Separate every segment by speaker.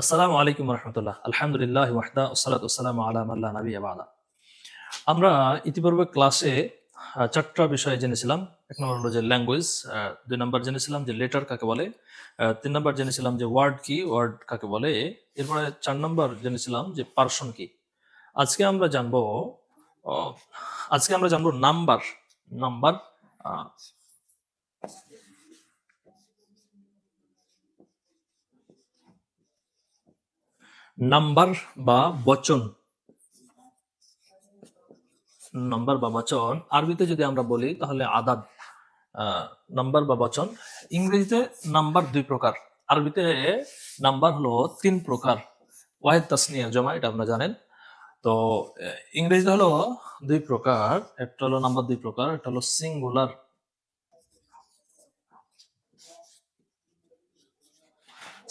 Speaker 1: আসসালামু আলাইকুম রহমতুল্লাহ। আলহামদুলিল্লাহ ওয়াহদা ওসালাত আসসালামু আলা আল্লাহ নবী আবাদা আমরা ইতিপূর্বে ক্লাসে চারটা বিষয়ে জেনেছিলাম। এক নম্বর হলো যে ল্যাঙ্গুয়েজ দুই নম্বর জেনেছিলাম যে লেটার কাকে বলে তিন নম্বর জেনেছিলাম যে ওয়ার্ড কি ওয়ার্ড কাকে বলে, এরপরে চার নম্বর জেনেছিলাম যে পার্সন কি। আজকে আমরা জানব আজকে আমরা জানব নাম্বার নাম্বার নাম্বার বা বচন। নাম্বার বা বচন, আরবিতে যদি আমরা বলি তাহলে আদাদ নাম্বার বা বচন। ইংরেজিতে নাম্বার দুই প্রকার, আরবিতে নাম্বার হলো তিন প্রকার। ওয়াহেদ তাসনিয়া জমা, এটা আপনারা জানেন। তো ইংরেজিতে হলো দুই প্রকার, একটা হলো নাম্বার দুই প্রকার, একটা হলো সিঙ্গুলার।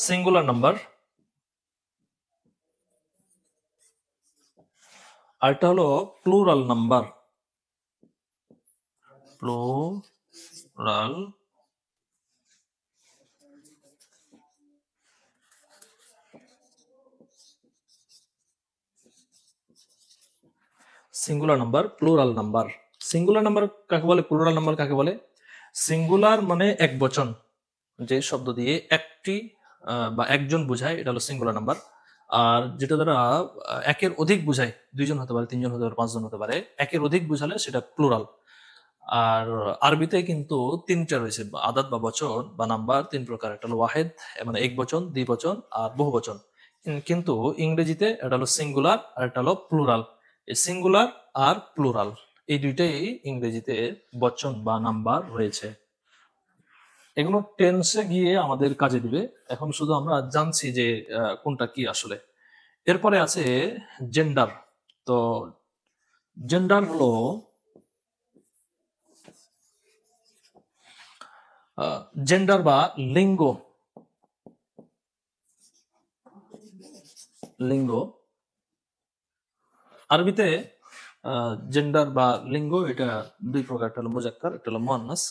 Speaker 1: সিঙ্গুলার নাম্বার আরেকটা হলো plural number plural singular number plural number singular number কাকে বলে? প্লুরাল নাম্বার কাকে বলে? সিঙ্গুলার মানে এক বচন। যে শব্দ দিয়ে একটি বা একজন বোঝায় এটা হলো সিঙ্গুলার নাম্বার আর যেটা দ্বারা একের অধিক বোঝায়, দুইজন হতে পারে, তিনজন হতে পারে, পাঁচজন হতে পারে, একের অধিক বোঝালে সেটা প্লুরাল আর আরবিতে কিন্তু তিনটা রয়েছে, আদাত বা বচন বা নাম্বার, তিন প্রকার, একটা হলো ওয়াহেদ মানে এক বচন দ্বিবচন আর বহু বচন। কিন্তু ইংরেজিতে এটা হলো সিঙ্গুলার আর এটা হলো প্লুরাল এই সিঙ্গুলার আর প্লুরাল এই দুইটাই ইংরেজিতে বচন বা নাম্বার রয়েছে। এগুলো টেন্সে গিয়ে আমাদের কাজে দিবে। এখন শুধু আমরা জানছি যে কোনটা কি আসলে। এরপরে আছে জেন্ডার তো জেন্ডার হলো জেন্ডার বা লিঙ্গ। লিঙ্গ। আরবিতে জেন্ডার বা লিঙ্গ, এটা দুই প্রকার। একটা হলো মুজাক্কার একটা হলো মুয়ান্নাস।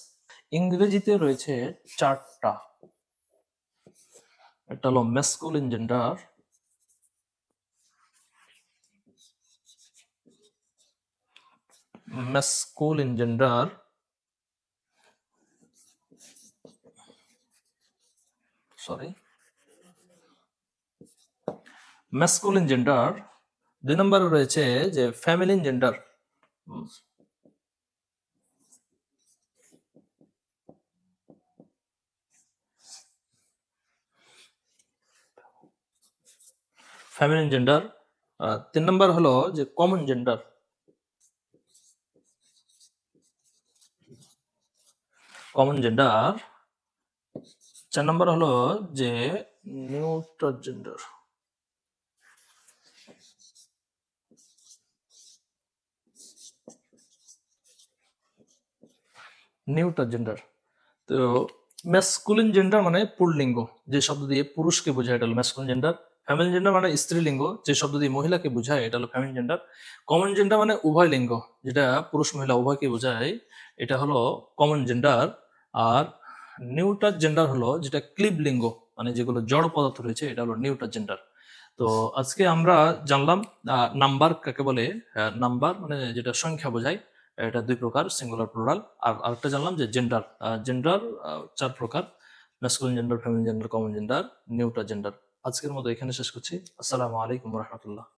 Speaker 1: ইংরেজিতে রয়েছে চারটা। একটা হলো masculine gender masculine gender sorry masculine gender দুই নম্বরে রয়েছে যে ফ্যামিলিন জেন্ডার ফ্যামিলিন জেন্ডার তিন নম্বর হলো যে কমন জেন্ডার কমন জেন্ডার চার নম্বর হলো যে নিউট্রাল জেন্ডার নিউট্রাল জেন্ডার তো ম্যাসকুলিন জেন্ডার মানে পুল্লিঙ্গ, যে শব্দ দিয়ে পুরুষকে বোঝায়, এটা হলো ম্যাসকুলিন জেন্ডার ফ্যামিলি জেন্ডার মানে স্ত্রীলিঙ্গ যে শব্দ দিয়ে মহিলাকে বোঝায়, এটা হলো ফ্যামিলি জেন্ডার কমন জেন্ডার মানে উভয় লিঙ্গ, যেটা পুরুষ মহিলা উভয়কে বোঝায়, এটা হলো কমন জেন্ডার আর নিউটার জেন্ডার হলো যেটা ক্লিব লিঙ্গ মানে যেগুলো জড় পদার্থ রয়েছে, এটা হলো নিউটার জেন্ডার তো আজকে আমরা জানলাম নাম্বার কাকে বলে? নাম্বার মানে যেটা সংখ্যা বোঝায়, এটা দুই প্রকার সিঙ্গুলার প্লুরাল আর আরেকটা জানলাম যে জেন্ডার জেন্ডার চার প্রকার। Masculine gender feminine gender common gender neuter gender আজকের মতো এখানে শেষ করছি। আসসালামু আলাইকুম রহমতুল্লাহ।